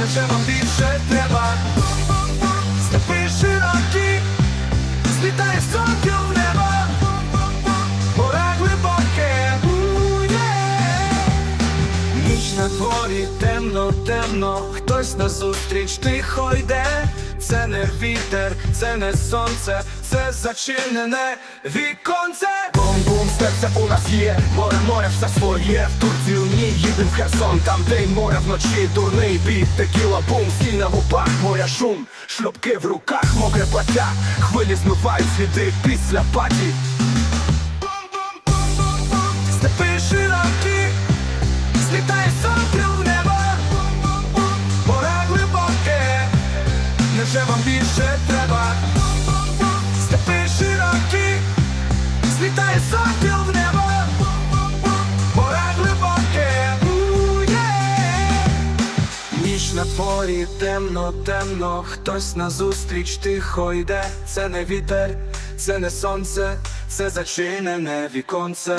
Невже вам більше треба? Степи широкі. Злітає сокіл Ніч на дворі темно, темно, хтось назустріч тихо йде. Це не вітер, це не сонце, це зачинене віконце. Бум-бум, серце у нас є, море, море, все своє. В Турцію ні, їдем в Херсон, там день море вночі, дурний біт, текіла, бум, сіль на губах, моря шум, шлюпки в руках, мокре плаття, хвилі змивають сліди після паті. Степи дворі темно, темно, хтось назустріч тихо йде, це не вітер, це не сонце, це зачинене віконце.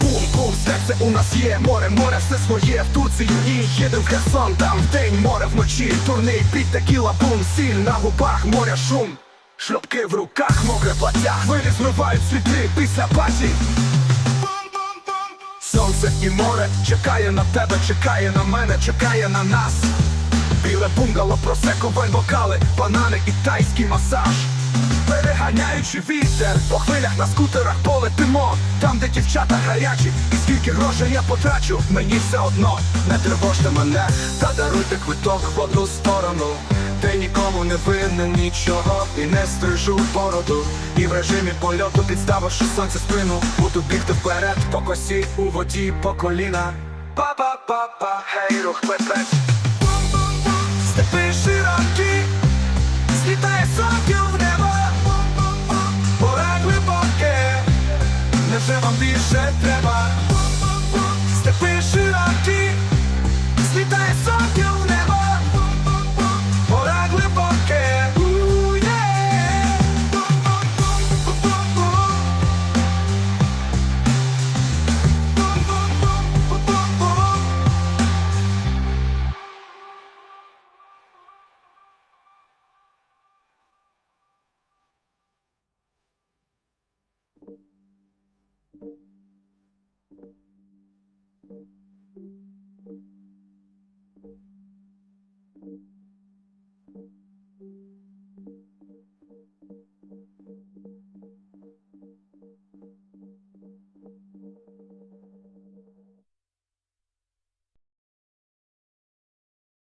Бум-бум, серце у нас є, море, море, все своє в Турцію ні, їдем в Херсон, там вдень, море вночі, турний під текіла, бум, сіль на губах, моря шум, шльопки в руках, мокре плаття, хвилі змивають сліди після паті. Сонце і море чекає на тебе, чекає на мене, чекає на нас. Біле бунгало, просеко, вайн, бокали, банани і тайський масаж. Переганяючи вітер, по хвилях на скутерах полетимо Там, де дівчата гарячі, і скільки грошей я потрачу, мені все одно не тривожте мене, та даруйте квиток в одну сторону. Ти нікому не винен нічого і не стрижу бороду. І в режимі польоту підставивши сонце спину, буду бігти вперед по косі у воді по коліна. Па-па-па-па, гей, рух пепець.